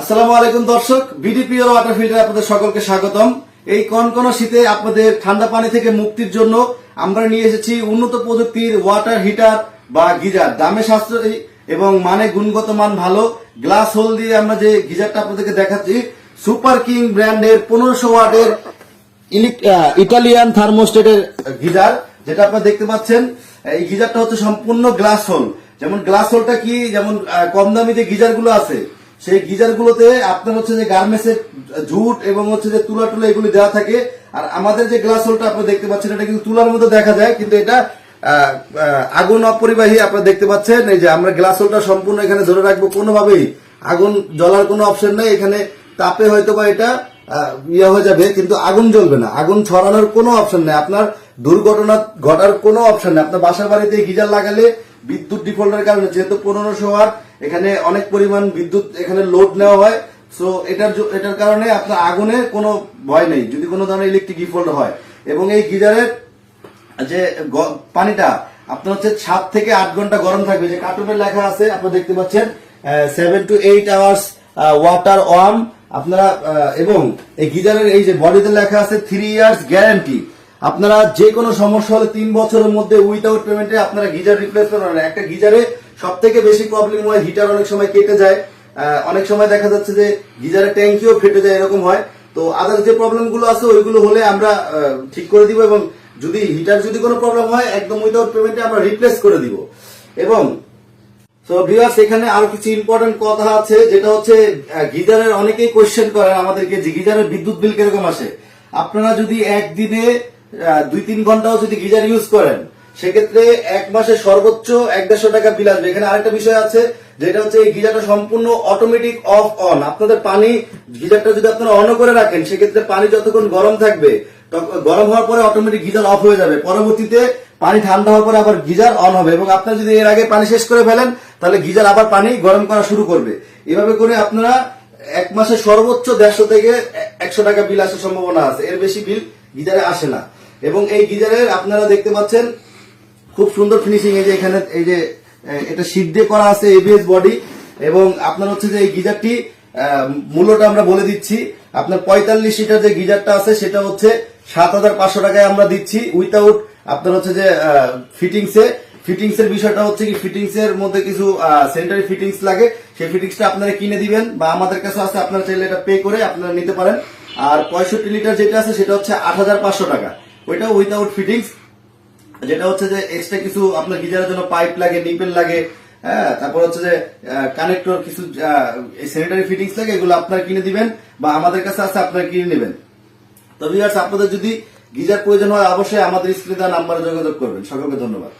আসসালামু আলাইকুম দর্শক বিডিপিওর ওয়াটার ফিল্টার আপনাদের সকলকে স্বাগতম। এই কনকন শীতে আপনাদের ঠান্ডা পানি থেকে মুক্তির জন্য আমরা নিয়ে এসেছি উন্নত প্রযুক্তির ওয়াটার হিটার বা গিজার। দামে সাশ্রয়ী এবং মানে গুণগত মান ভালো। গ্লাস হোল দিয়ে আমরা যে গিজারটা আপনাদেরকে দেখাচ্ছি, সুপার কিং ব্র্যান্ডের পনেরোশো ওয়াটের ইটালিয়ান থার্মোস্টেটের গিজার, যেটা আপনারা দেখতে পাচ্ছেন। এই গিজারটা হচ্ছে সম্পূর্ণ গ্লাস হোল। যেমন গ্লাস হোলটা কি? যেমন কম দামি যে গিজারগুলো আছে। সেই গিজার গুলোতে আপনার হচ্ছে যে গার্মেন্টসের ঝুট এবং হচ্ছে যে তুলা টুলা এগুলি দেওয়া থাকে। আর আমাদের যে গ্লাস হোলটা আপনারা দেখতে পাচ্ছেন, এটা কিন্তু তুলার মধ্যে দেখা যায়, কিন্তু এটা আগুন অপরিবাহী আপনারা দেখতে পাচ্ছেন। এই যে আমরা গ্লাস হোলটা সম্পূর্ণ এখানে ধরে রাখব কোনোভাবেই। আগুন জ্বলার কোনো অপশন নেই, এখানে তাপে হয়তো বা এটা ইয়ে হয়ে যাবে, কিন্তু আগুন জ্বলবে না। আগুন ছড়ানোর কোনো অপশন নেই। আপনার দুর্ঘটনা ঘটার কোনো অপশন নেই। আপনার বাসা বাড়িতে গিজার লাগালে বিদ্যুৎ ডিফল্টের কারণে, যেহেতু পনেরোশো ওয়াট এখানে অনেক পরিমাণ বিদ্যুৎ এখানে লোড নেওয়া হয়। সো এটার এটার কারণে আপনার আগুনে কোনো ভয় নেই, যদি কোনো ধরনের ইলেকট্রিক ডিফল্ট হয়। এবং এই গিজারের যে পানিটা, আপনার হচ্ছে সাত থেকে আট ঘণ্টা গরম থাকবে। যে কার্টুনে লেখা আছে, আপনারা দেখতে পাচ্ছেন seven to eight hours water warm আপনারা এবং এই গিজারের এই যে বডিতে লেখা আছে থ্রি ইয়ার্স গ্যারান্টি আপনারা যে কোনো সমস্যা হলে তিন বছরের মধ্যে উইদাউট পেমেন্টে আপনারা গিজার রিপ্লেস করতে পারেন একটা গিজারে সব থেকে বেশি প্রবলেম হয় হিটার অনেক সময় কেটে যায়। অনেক সময় দেখা যাচ্ছে যে গিজারের ট্যাঙ্কিও ফেটে যায়, এরকম হয়। তো আদার যে প্রবলেমগুলো আছে, ওইগুলো হলে আমরা ঠিক করে দিব এবং যদি হিটার যদি কোনো প্রবলেম হয়, একদম উইদাউট পেমেন্টে আমরা রিপ্লেস করে দিব। এবং তো ভিউয়ার্স এখানে আরও কিছু ইম্পর্টেন্ট কথা আছে, যেটা হচ্ছে গিজারের অনেকেই কোয়েশ্চেন করেন আমাদেরকে যে গিজারের বিদ্যুৎ বিল কীরকম আসে। আপনারা যদি একদিনে দুই তিন ঘন্টাও যদি গিজার ইউজ করেন সেক্ষেত্রে এক মাসে সর্বোচ্চ এক দেড়শো টাকা বিল আসবে। এখানে আরেকটা বিষয় আছে, যেটা হচ্ছে এই গিজারটা সম্পূর্ণ অটোমেটিক অফ অন আপনাদের পানি, গিজারটা যদি আপনারা অন করে রাখেন, সেক্ষেত্রে পানি যতক্ষণ গরম থাকবে গরম হওয়ার পরে অটোমেটিক গিজার অফ হয়ে যাবে। পরবর্তীতে পানি ঠান্ডা হওয়ার পরে আবার গিজার অন হবে এবং আপনারা যদি এর আগে পানি শেষ করে ফেলেন, তাহলে গিজার আবার পানি গরম করা শুরু করবে। এভাবে করে আপনারা এক মাসে সর্বোচ্চ দেড়শো থেকে একশো টাকা বিল আসার সম্ভাবনা আছে। এর বেশি বিল গিজারে আসে না। এবং এই গিজারের আপনারা দেখতে পাচ্ছেন খুব সুন্দর ফিনিশিং এই যে এখানে, এই যে এটা দিয়ে করা আছে এবিএস বডি এবং আপনার হচ্ছে যে এই গিজারটি মূল্যটা আমরা বলে দিচ্ছি, আপনার পঁয়তাল্লিশ লিটার যে গিজারটা আছে, সেটা হচ্ছে সাত হাজার পাঁচশো টাকায় আমরা দিচ্ছি উইথাউট আপনার হচ্ছে যে ফিটিংসে ফিটিংস এর বিষয়টা হচ্ছে কি ফিটিংস এর মধ্যে কিছু সেন্টারি ফিটিংস লাগে, সেই ফিটিংসটা আপনারা কিনে দিবেন, বা আমাদের কাছে আছে, আপনারা চাইলে এটা পে করে আপনারা নিতে পারেন। আর পঁয়ষট্টি লিটার যেটা আছে, সেটা হচ্ছে আট হাজার পাঁচশো টাকা। ওইটা উইথাউট ফিটিংস যেটা হচ্ছে যে এক্সট্রা কিছু আপনার গিজারের জন্য পাইপ লাগে নিপেল লাগে হ্যাঁ তারপর হচ্ছে যে কানেক্টর কিছু স্যানিটারি ফিটিংস লাগে, এগুলো আপনার কিনে দিবেন বা আমাদের কাছে আছে, আপনারা কিনে নেবেন। তবে আপনাদের যদি গিজার প্রয়োজন হয়, অবশ্যই আমাদের স্ক্রিনে নাম্বারে যোগাযোগ করবেন। সকলকে ধন্যবাদ।